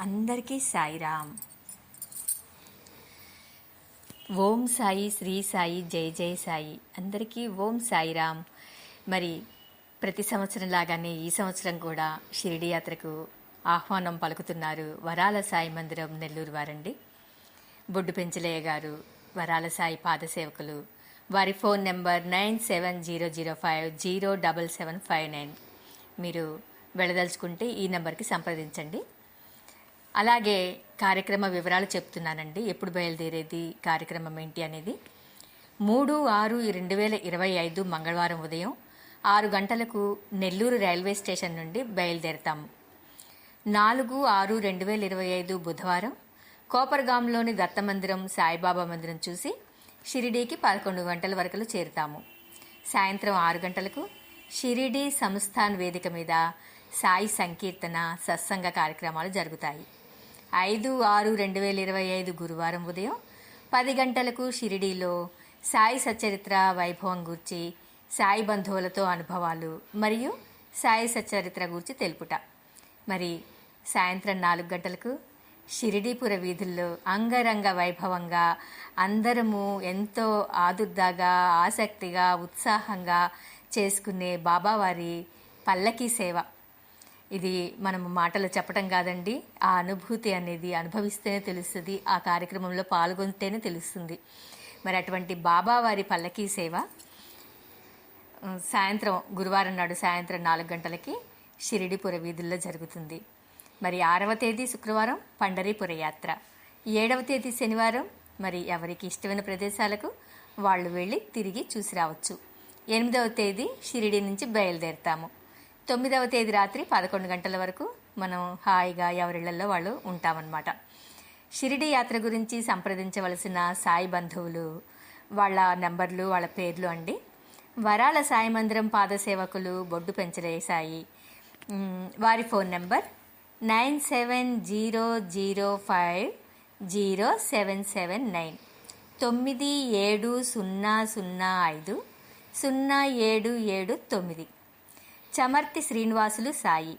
అందరికీ సాయిరామ్. ఓం సాయి శ్రీ సాయి జై జై సాయి. అందరికీ ఓం సాయిరామ్. మరి ప్రతి సంవత్సరం లాగానే ఈ సంవత్సరం కూడా షిరిడి యాత్రకు ఆహ్వానం పలుకుతున్నారు వరాల సాయి మందిరం నెల్లూరు వారండి. బొడ్డు పెంచలయ్య గారు వరాల సాయి పాదసేవకులు వారి phone number nine seven zero zero five zero double seven five nine. మీరు వెళ్ళదలుచుకుంటే ఈ నెంబర్కి సంప్రదించండి. అలాగే కార్యక్రమ వివరాలు చెప్తున్నానండి. ఎప్పుడు బయలుదేరేది కార్యక్రమం ఏంటి అనేది. మూడు ఆరు రెండు వేల ఇరవై ఐదు మంగళవారం ఉదయం ఆరు గంటలకు నెల్లూరు రైల్వే స్టేషన్ నుండి బయలుదేరతాము నాలుగు ఆరు రెండు వేల ఇరవై ఐదు బుధవారం కోపర్గాంలోని దత్త మందిరం సాయిబాబా మందిరం చూసి షిరిడీకి పదకొండు గంటల వరకు చేరుతాము. సాయంత్రం ఆరు గంటలకు షిరిడీ సంస్థాన్ వేదిక మీద సాయి సంకీర్తన సత్సంగ కార్యక్రమాలు జరుగుతాయి. ఐదు ఆరు రెండు వేల ఇరవై ఐదు గురువారం ఉదయం పది గంటలకు షిరిడీలో సాయి సచరిత్ర వైభవం గూర్చి సాయి బంధువులతో అనుభవాలు మరియు సాయి సచరిత్ర గూర్చి తెలుపుట. మరి సాయంత్రం నాలుగు గంటలకు షిరిడీపుర వీధుల్లో అంగరంగ వైభవంగా అందరము ఎంతో ఆదుర్దాగా ఆసక్తిగా ఉత్సాహంగా చేసుకునే బాబావారి పల్లకీ సేవ. ఇది మనం మాటలు చెప్పటం కాదండి. ఆ అనుభూతి అనేది అనుభవిస్తేనే తెలుస్తుంది. ఆ కార్యక్రమంలో పాల్గొంటేనే తెలుస్తుంది. మరి అటువంటి బాబావారి పల్లకీ సేవ సాయంత్రం గురువారం నాడు సాయంత్రం నాలుగు గంటలకి షిరిడిపుర వీధుల్లో జరుగుతుంది. మరి ఆరవ తేదీ శుక్రవారం పండరీపుర యాత్ర. ఏడవ తేదీ శనివారం మరి ఎవరికి ఇష్టమైన ప్రదేశాలకు వాళ్ళు వెళ్ళి తిరిగి చూసి రావచ్చు. ఎనిమిదవ తేదీ షిరిడి నుంచి బయలుదేరుతాము. తొమ్మిదవ తేదీ రాత్రి పదకొండు గంటల వరకు మనం హాయిగా ఎవరిళ్ళలో వాళ్ళు ఉంటామన్నమాట. షిరిడి యాత్ర గురించి సంప్రదించవలసిన సాయి బంధువులు వాళ్ళ నెంబర్లు వాళ్ళ పేర్లు అండి. వరాల సాయి మందిరం పాదసేవకులు బొడ్డు పెంచలే సాయి. వారి phone number nine seven zero zero five zero seven seven nine. తొమ్మిది ఏడు సున్నా సున్నా ఐదు సున్నా ఏడు ఏడు తొమ్మిది. Chamarthi Srinivasulu Sai.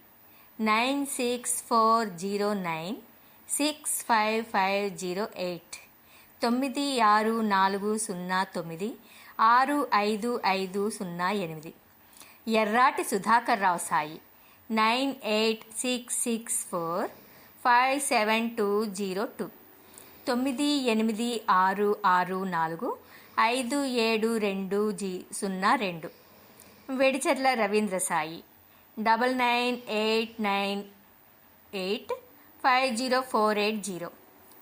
Nine six four zero nine six five five zero eight. తొమ్మిది ఆరు నాలుగు సున్నా తొమ్మిది ఆరు ఐదు ఐదు సున్నా ఎనిమిది. Errati Sudhakar Rao Sai. Nine eight six six four five seven two zero two. తొమ్మిది ఎనిమిది ఆరు ఆరు నాలుగు ఐదు ఏడు రెండు జీ సున్నా రెండు. Vedicherla Ravindra Sai. Double nine eight nine eight five zero four eight zero.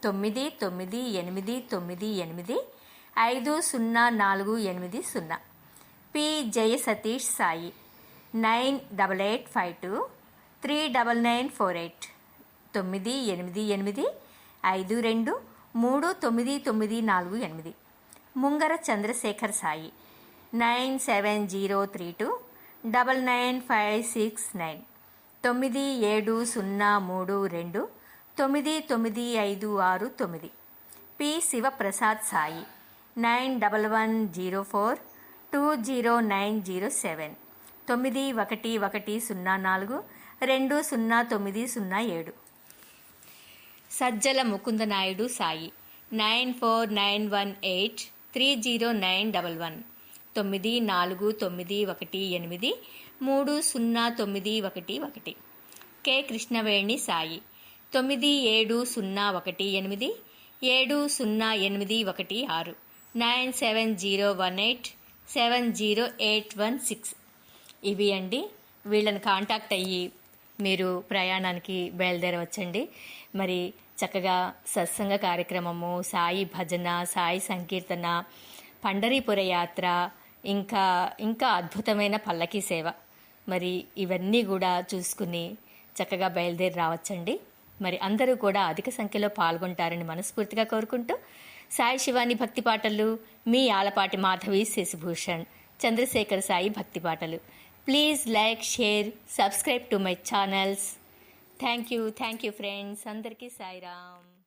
తొమ్మిది తొమ్మిది ఎనిమిది తొమ్మిది ఎనిమిది ఐదు సున్నా నాలుగు ఎనిమిది సున్నా. P Jaya Satish Sai. Nine double eight five two three double nine four eight. తొమ్మిది ఎనిమిది ఎనిమిది ఐదు రెండు మూడు తొమ్మిది తొమ్మిది నాలుగు ఎనిమిది. Mungara Chandrasekhar Sai. Nine seven zero three two double nine five six nine తొమ్మిది ఏడు సున్నా మూడు రెండు తొమ్మిది తొమ్మిది ఐదు ఆరు తొమ్మిది. P Sivaprasad Sai nine double one zero four two zero nine zero seven తొమ్మిది ఒకటి ఒకటి సున్నా నాలుగు రెండు సున్నా తొమ్మిది సున్నా ఏడు. Sajjala Mukunda Naidu Sai nine four nine one eight three zero nine double one. తొమ్మిది నాలుగు తొమ్మిది ఒకటి ఎనిమిది మూడు సున్నా తొమ్మిది ఒకటి ఒకటి. కె. కృష్ణవేణి సాయి. తొమ్మిది ఏడు సున్నా ఒకటి ఎనిమిది ఏడు సున్నా ఎనిమిది ఒకటి ఆరు. Nine seven zero one eight seven zero eight one six. ఇవి అండి వీళ్ళని కాంటాక్ట్ అయ్యి మీరు ప్రయాణానికి బయలుదేరవచ్చండి. మరి చక్కగా సత్సంగ కార్యక్రమము సాయి భజన సాయి సంకీర్తన పండరీపుర యాత్ర ఇంకా ఇంకా అద్భుతమైన పల్లకీ సేవ. మరి ఇవన్నీ కూడా చూసుకుని చక్కగా బయలుదేరి రావచ్చండి. మరి అందరూ కూడా అధిక సంఖ్యలో పాల్గొంటారని మనస్ఫూర్తిగా కోరుకుంటూ సాయి శివాని భక్తి పాటలు మీ ఆలపాటి మాధవి శశిభూషణ్ చంద్రశేఖర్ సాయి భక్తి పాటలు. Please like share subscribe to my channels. Thank you thank you friends. అందరికీ సాయిరామ్.